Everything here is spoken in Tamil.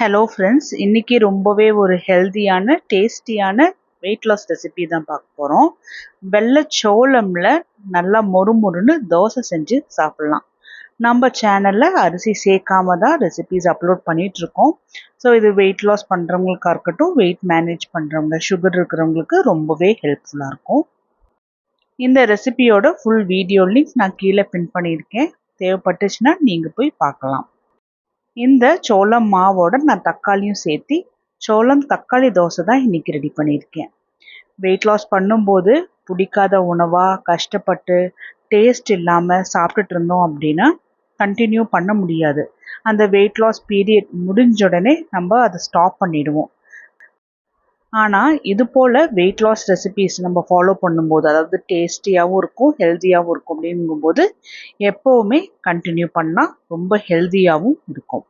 ஹலோ ஃப்ரெண்ட்ஸ் இன்றைக்கி ரொம்பவே ஒரு ஹெல்த்தியான டேஸ்டியான வெயிட் லாஸ் ரெசிபி தான் பார்க்க போகிறோம் வெள்ளை சோளமில் நல்லா மொறு மொறுன்னு தோசை செஞ்சு சாப்பிட்லாம். நம்ம சேனலில் அரிசி சேர்க்காம தான் ரெசிபிஸ் அப்லோட் பண்ணிகிட்ருக்கோம் ஸோ இது வெயிட் லாஸ் பண்ணுறவங்களுக்காக இருக்கட்டும் வெயிட் மேனேஜ் பண்ணுறவங்க சுகர் இருக்கிறவங்களுக்கு ரொம்பவே ஹெல்ப்ஃபுல்லாக இருக்கும். இந்த ரெசிபியோட ஃபுல் வீடியோ லிங்க் நான் கீழே பின் பண்ணியிருக்கேன். தேவைப்பட்டுச்சுன்னா நீங்கள் போய் பார்க்கலாம். இந்த சோளம் மாவோட நான் தக்காளியும் சேர்த்து சோளம் தக்காளி தோசை தான் இன்றைக்கி ரெடி பண்ணியிருக்கேன். வெயிட் லாஸ் பண்ணும்போது பிடிக்காத உணவாக கஷ்டப்பட்டு டேஸ்ட் இல்லாமல் சாப்பிட்டுட்டு இருந்தோம் அப்படின்னா கண்டினியூ பண்ண முடியாது. அந்த வெயிட் லாஸ் பீரியட் முடிஞ்ச உடனே நம்ம அதை ஸ்டாப் பண்ணிடுவோம். ஆனால் இது போல் வெயிட் லாஸ் ரெசிபீஸ் நம்ம ஃபாலோ பண்ணும்போது அதாவது டேஸ்டியாகவும் இருக்கும் ஹெல்த்தியாகவும் இருக்கும் அப்படிங்கும்போது எப்போவுமே கண்டினியூ பண்ணால் ரொம்ப ஹெல்த்தியாகவும் இருக்கும்.